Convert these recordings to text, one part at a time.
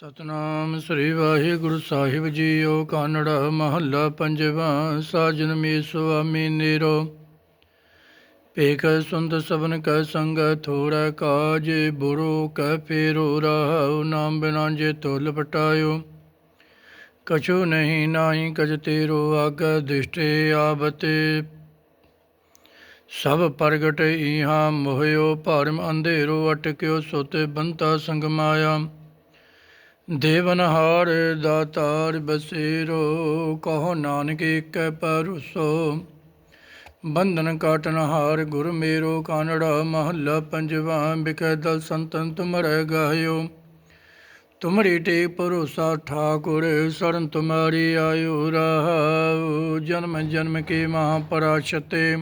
ਸਤਨਾਮ ਸ੍ਰੀ ਵਾਹਿਗੁਰੂ ਸਾਹਿਬ ਜੀਓ, ਕਾਨੜਾ ਮਹੱਲਾ ਪੰਜਵਾਂ, ਸਾਜਨ ਮੇ ਸੁਆਮੀ ਨੇਰੋ। ਪੇਖ ਸੁੰਦ ਸਬਨ ਕੈ ਸੰਗ ਥੋੜਾ ਕਾਜ, ਬੁਰੋ ਕੈ ਫੇਰੋ ਰਹਾਉ ਨਾਮ ਬਿਨਾ ਜੇ ਤੁਲ ਪਟਾਇਓ। ਕਛੂ ਨਹੀਂ ਨਾਹੀ ਕਜ ਤੇਰੋ ਆਗੈ, ਦਿਸ਼ਟੇ ਆਵਤੇ। ਸਭ ਪ੍ਰਗਟ ਇਹਾ ਮੋਹਿਓ, ਭਰਮ ਅੰਧੇਰੋ, ਅਟਕਿਓ, ਸੋਤੇ ਬੰਤਾ ਸੰਗਮਾਇਆ ਦੇਵਨਹਾਰ ਦਾਤਾਰ ਬਸੇਰੋ, ਕਹੋ ਨਾਨਕ ਏਕੈ ਪਰੁਸੋ ਬੰਧਨ ਕਾਟਨਹਾਰ ਗੁਰ ਮੇਰੋ, ਕਾਨੜਾ ਮਹੱਲਾ ਪੰਜਵਾ, ਬਿਕੈ ਦਲ ਸੰਤਨ ਤੁਮਰੈ ਗਾਇਓ। ਤੁਮਰੀ ਟੇ ਭਰੋਸਾ ਠਾਕੁਰ, ਸਰਨ ਤੁਮਾਰੀ ਆਯੋ ਰਹਾਉ ਜਨਮ ਜਨਮ ਕੇ ਮਹਾਪਰਾਸ਼ਤੇ।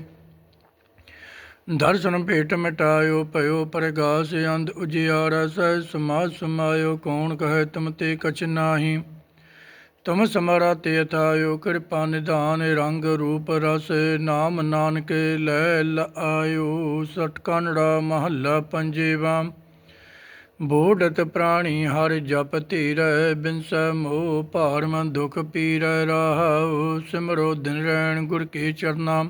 ਦਰਸ਼ਨ ਭੇਟ ਮਿਟਾਇਓ, ਭਇਓ ਪ੍ਰਗਾਸ ਅੰਧ ਉਜਿਆਰਾ, ਸਹਿ ਸਮਾਜ ਸਮਾਇਓ, ਕੌਣ ਕਹੈ ਤੁਮ ਤੇ ਕਛ ਨਾਹੀ? ਤੁਮ ਸਮਰਾ ਤੇ ਅਥਾਇਓ, ਕਿਰਪਾ ਨਿਧਾਨ ਰੰਗ ਰੂਪ ਰਸ, ਨਾਮ ਨਾਨਕ ਲੈ ਲਾਇਓ ਸਟ ਕਨੜਾ ਮਹੱਲਾ ਪੰਜੇਵਾ। ਬੋੜਤ ਪ੍ਰਾਣੀ ਹਰ ਜਪ ਧੀਰੈ, ਬਿਨਸੈ ਮੋਹ ਭਾਰ ਮਨ ਦੁਖ ਪੀਰੈ, ਰਹਾਉ ਸਿਮਰੋ ਦਿਨ ਰੈਣ ਗੁਰ ਕੇ ਚਰਨਾ।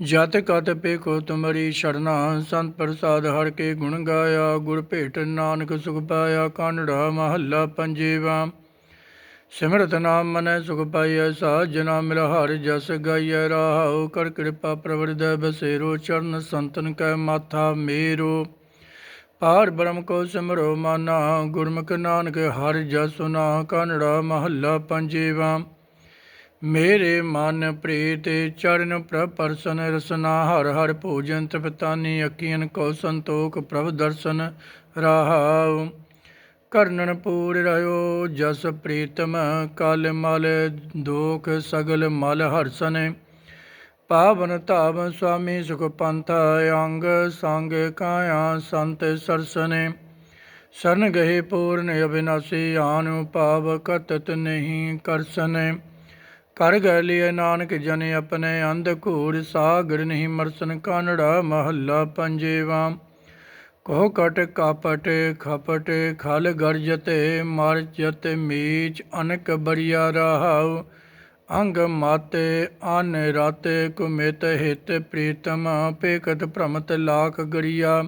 ਜਤ ਕਤ ਪੇਖੋ ਤੁਮਰੀ ਸ਼ਰਨਾ ਸੰਤ ਪ੍ਰਸਾਦ ਹਰ ਕੇ ਗੁਣ ਗਾਇਆ, ਗੁਰ ਭੇਟ ਨਾਨਕ ਸੁਖ ਪਾਇਆ, ਕਾਨੜਾ ਮਹੱਲਾ ਪੰਜੇਵਾ। ਸਿਮਰਤ ਨਾਮ ਮਨੈ ਸੁਖ ਪਾਈਐ ਸਾਜਨਾ ਮਿਲ ਹਰ ਜਸ ਗਾਈਐ, ਰਾਹਉ ਕਰ ਕਿਰਪਾ ਪ੍ਰਵਰਦੈ ਬਸੇਰੋ ਚਰਨ ਸੰਤਨ ਕੈ ਮਾਥਾ ਮੇਰੋ। ਪਾਰ ਬ੍ਰਹਮ ਕੋ ਸਿਮਰੋ ਮਾਨਾ, ਗੁਰਮੁਖ ਨਾਨਕ ਹਰ ਜਸ ਸੁਨਾ, ਕਾਨੜਾ ਮਹੱਲਾ ਪੰਜੇਵਾ। ਮੇਰੇ ਮਨ ਪ੍ਰੀਤ ਚਰਨ ਪ੍ਰਭ ਪਰਸਨ ਰਸਨਾ ਹਰ ਹਰ ਭੋਜਨ ਤ੍ਰਿਪਤਾਨੀ ਅਕੀਨ ਕੋ ਸੰਤੋਖ, ਪ੍ਰਭ ਦਰਸ਼ਨ ਰਾਹਾਉ। ਕਰਨਨ ਪੂਰ ਰਿਓ ਜਸ ਪ੍ਰੀਤਮ, ਕਲ ਮਲ ਦੋਖ, ਸਗਲ ਮਲ ਹਰਸਨ। ਪਾਵਨ ਧਾਵ ਸੁਆਮੀ ਸੁਖ ਪੰਥ ਅੰਗ ਸੰਗ ਕਾਇਆ ਸੰਤ ਸਰਸਨੇ। ਸਰਨ ਗਏ ਪੂਰਨ ਅਬਿਨਾਸੀ ਆਨੁ ਭਾਵ ਕਤਤ ਨਹੀਂ ਕਰਸਨੇ। ਕਰ ਗਏ ਲਿਏ ਨਾਨਕ ਜਨ ਆਪਣੇ ਅੰਧ ਘੂਰ ਸਾਗਰ ਨਹੀਂ ਮਰਸਨ ਕਾਨੜਾ ਮਹੱਲਾ ਪੰਜੇਵਾ। ਕੋ ਕਟ ਕਾਪਟ, ਖਪਟ, ਖਲ ਗਰਜਤੇ ਮਰ ਜਤ ਮੀਚ, ਅਨਕ ਬਰੀਆ ਰਹਾਉ। ਅੰਗ ਮਾਤੇ, ਅਨ ਰਾਤੇ ਕੁਮਿਤ ਹਿਤ ਪ੍ਰੀਤਮ ਪੇਕਤ ਭ੍ਰਮਤ ਲਾਖ ਗਰੀਆ।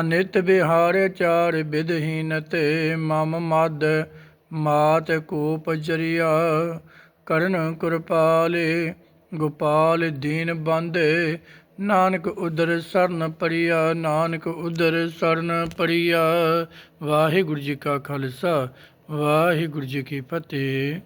ਅਨਿਤ ਵਿਹਾਰ ਚਾਰ ਵਿਦਹੀਨ ਤੇ, ਮਮ ਮਦ ਮਾਤ ਕੋਪ ਜਰੀਆ। ਕਰਨ ਕਿਰਪਾਲੇ, ਗੋਪਾਲ ਦੀਨ ਬੰਦੇ, ਨਾਨਕ ਉਦਰ ਸਰਨ ਪਰਿਆ, ਨਾਨਕ ਉਦਰ ਸਰਨ ਪਰਿਆ। ਵਾਹਿਗੁਰੂ ਜੀ ਕਾ ਖਾਲਸਾ, ਵਾਹਿਗੁਰੂ ਜੀ ਕੀ ਫਤਿਹ।